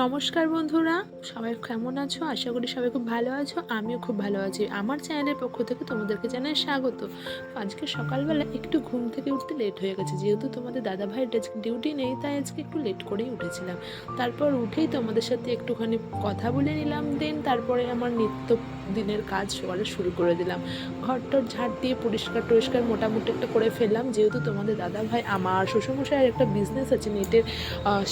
নমস্কার বন্ধুরা, সবাই কেমন আছো? আশা করি সবাই খুব ভালো আছো, আমিও খুব ভালো আছি। আমার চ্যানেলের পক্ষ থেকে তোমাদেরকে জানাই স্বাগত। আজকে সকালবেলা একটু ঘুম থেকে উঠতে লেট হয়ে গেছে, যেহেতু তোমাদের দাদা আজকে ডিউটি নেই, তাই আজকে একটু লেট করেই উঠেছিলাম। তারপর উঠেই তোমাদের সাথে একটুখানি কথা বলে নিলাম দেন তারপরে আমার নিত্য দিনের কাজ সকালে শুরু করে দিলাম। ঘরটর ঝাড় দিয়ে পরিষ্কার টরিষ্কার মোটামুটি একটা করে ফেললাম। যেহেতু তোমাদের দাদা ভাই, আমার শ্বশুরমশাইয়ের একটা বিজনেস আছে, নেটের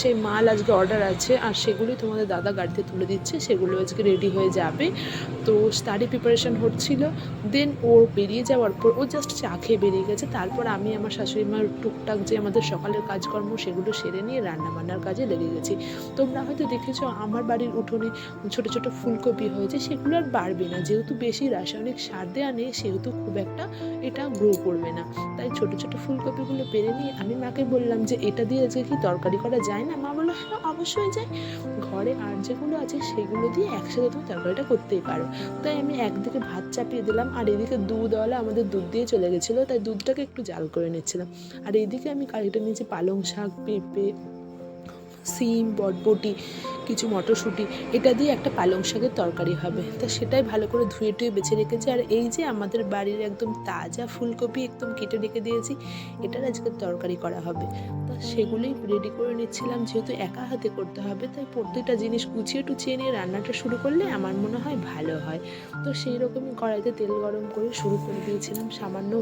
সেই মাল আজকে অর্ডার আছে, আর সেগুলি তোমাদের দাদা গাড়িতে তুলে দিচ্ছে, সেগুলো আজকে রেডি হয়ে যাবে। তো তারই প্রিপারেশন হচ্ছিল। দেন ও বেরিয়ে যাওয়ার পর, ও জাস্ট চা খেয়ে বেরিয়ে গেছে। তারপর আমি আমার শাশুড়ি মার টুকটাক যে আমাদের সকালের কাজকর্ম, সেগুলো সেরে নিয়ে রান্না বান্নার কাজে লেগে গেছি। তোমরা হয়তো দেখেছ, আমার বাড়ির উঠোনে ছোট ছোট ফুলকপি হয়েছে, সেগুলো আর বাড়বে না। যেহেতু বেশি রাসায়নিক সার দেওয়া নেই, সেহেতু খুব একটা এটা গ্রো করবে না। তাই ছোট ছোট ফুলকপিগুলো পেরে নিয়ে আমি মাকে বললাম যে, এটা দিয়ে আজকে কি তরকারি করা যায় না? মা বলল হ্যাঁ অবশ্যই যায়। ঘরে আর যেগুলো আছে সেগুলো দিয়ে একসাথে তুমি তরকারিটা করতেই পারো। তাই আমি একদিকে ভাত চাপিয়ে দিলাম, আর এদিকে দুধওয়ালা আমাদের দুধ দিয়ে চলে গেছিল, তাই দুধটাকে একটু জাল করে নিচ্ছিলাম। আর এইদিকে আমি কারিটা নিয়েছি পালং শাক, পেঁপে, সিম, বটবটি কিছু মটরশুঁটি, এটা দিয়ে একটা পালং শাকের তরকারি হবে। তা সেটাই ভালো করে ধুয়ে টুয়ে বেছে রেখেছি। আর এই যে আমাদের বাড়ির একদম তাজা ফুলকপি একদম কেটে রেখে দিয়েছি, এটার আজকে তরকারি করা হবে। তা সেগুলোই রেডি করে নিচ্ছিলাম, যেহেতু একা হাতে করতে হবে, তাই প্রত্যেকটা জিনিস গুছিয়ে টুচিয়ে নিয়ে রান্নাটা শুরু করলে আমার মনে হয় ভালো হয়। তো সেই রকমই কড়াইতে তেল গরম করে শুরু করে দিয়েছিলাম। সামান্য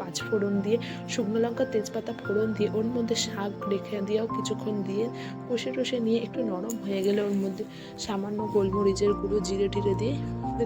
পাঁচ ফোড়ন দিয়ে, শুকনো লঙ্কা, তেজপাতা ফোড়ন দিয়ে, ওর মধ্যে শাক রেখে দিয়েও কিছুক্ষণ দিয়ে কষে টষে নিয়ে একটু নরম হয়ে গেলে। ওর মধ্যে সামান্য গোলমরিচের গুঁড়ো জিরে টিরে দিয়ে।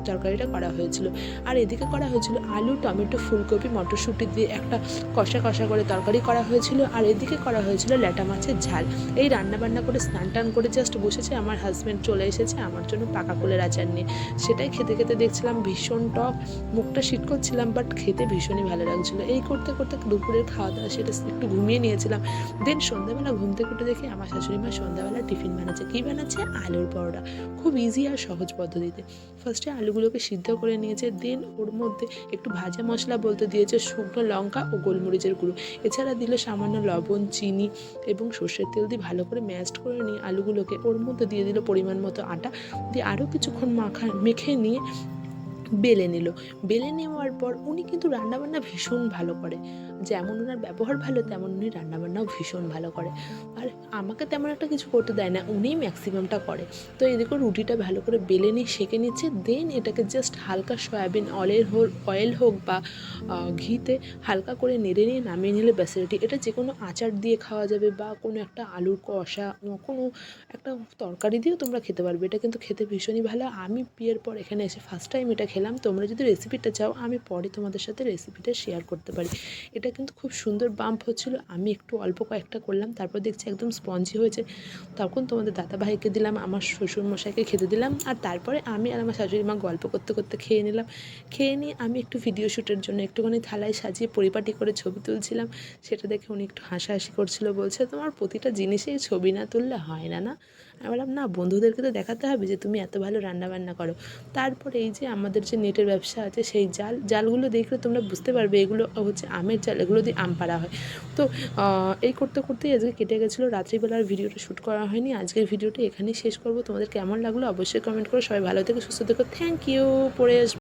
তরকারিটা করা হয়েছিল। আর এদিকে করা হয়েছিল আলু, টমেটো, ফুলকপি, মটরশুঁটি দিয়ে একটা কষা কষা করে তরকারি করা হয়েছিল। আর এদিকে করা হয়েছিল ল্যাটা মাছের ঝাল। এই রান্না বান্না করে স্নান টান করে জাস্ট বসেছে। আমার হাজব্যান্ড চলে এসেছে, আমার জন্য পাকা কুলের আচার নিয়ে। সেটাই খেতে খেতে দেখছিলাম ভীষণ টক। মুখটা শীত করছিলাম বাট খেতে ভীষণই ভালো লাগছিল। এই করতে করতে দুপুরের খাওয়া দাওয়া সেটা একটু ঘুমিয়ে নিয়েছিলাম। দেন সন্ধ্যাবেলা ঘুম থেকে উঠে দেখি আমার শাশুড়ি মা সন্ধ্যাবেলা টিফিন বানাচ্ছে। কী বানাচ্ছে? আলুর পরোটা। খুব ইজি আর সহজ পদ্ধতিতে। ফার্স্টে আলুগুলোকে সিদ্ধ করে নিয়েছে। দেন ওর মধ্যে একটু ভাজা মশলা বলতে দিয়েছে শুকনো লঙ্কা ও গোলমরিচের গুঁড়ো। এছাড়া দিল সামান্য লবণ, চিনি এবং সর্ষের তেল দিয়ে ভালো করে ম্যাশড করে নিয়ে আলুগুলোকে ওর মধ্যে দিয়ে দিল পরিমাণ মতো আটা। দিয়ে আরও কিছুক্ষণ মাখা, মেখে নিয়ে বেলে নিল। বেলে নেওয়ার পর উনি কিন্তু রান্নাবান্না ভীষণ ভালো করে। যেমন ওনার ব্যবহার ভালো, তেমন উনি রান্নাবান্নাও ভীষণ ভালো করে। আর আমাকে তেমন একটা কিছু করতে দেয় না, উনিই ম্যাক্সিমামটা করে। তো এদিকে রুটিটা ভালো করে বেলে নিয়ে সেঁকে নিচ্ছে। দেন এটাকে জাস্ট হালকা সয়াবিন অয়েল হোক অয়েল হোক বা ঘিতে হালকা করে নেড়ে নিয়ে নামিয়ে নিলে ব্যাস রেডি। এটা যে কোনো আচার দিয়ে খাওয়া যাবে বা কোনো একটা আলুর কষা কোনো একটা তরকারি দিয়েও তোমরা খেতে পারবে। এটা কিন্তু খেতে ভীষণই ভালো। আমি বিয়ের পর এখানে এসে ফার্স্ট টাইম এটা খেলাম। তোমরা যদি রেসিপিটা চাও, আমি পরে তোমাদের সাথে রেসিপিটা শেয়ার করতে পারি। এটা কিন্তু খুব সুন্দর বাম্প হচ্ছিল। আমি একটু অল্প কয়েকটা করলাম, তারপর দেখছি একদম স্পঞ্জি হয়েছে। তখন তোমাদের দাদা ভাইকে দিলাম, আমার শ্বশুর মশাইকে খেতে দিলাম, আর তারপরে আমি আর আমার শাশুড়ি মা গল্প করতে করতে খেয়ে নিলাম। খেয়ে নিয়ে আমি একটু ভিডিও শ্যুটের জন্য একটুখানি থালায় সাজিয়ে পরিপাটি করে ছবি তুলছিলাম। সেটা দেখে উনি একটু হাসাহাসি করছিল, বলছে, তোমার প্রতিটা জিনিসেই ছবি না তুললে হয় না না? আমি বললাম, না, বন্ধুদেরকে তো দেখাতে হবে যে, তুমি এত ভালো রান্না বান্না করো। তারপর এই যে আমাদের যে নেটের ব্যবসা আছে, সেই জাল, জালগুলো দেখলে তোমরা বুঝতে পারবে এগুলো হচ্ছে আমের জাল, এগুলো দিয়ে আম পাড়া হয়। তো এই করতে করতেই আজকে কেটে গেছিল, রাত্রিবেলার ভিডিওটা শ্যুট করা হয়নি, আজকের ভিডিওটা এখানেই শেষ করব। তোমাদের কেমন লাগল অবশ্যই কমেন্ট করো সবাই ভালো থেকে, সুস্থ থেকো থ্যাংক ইউ পরে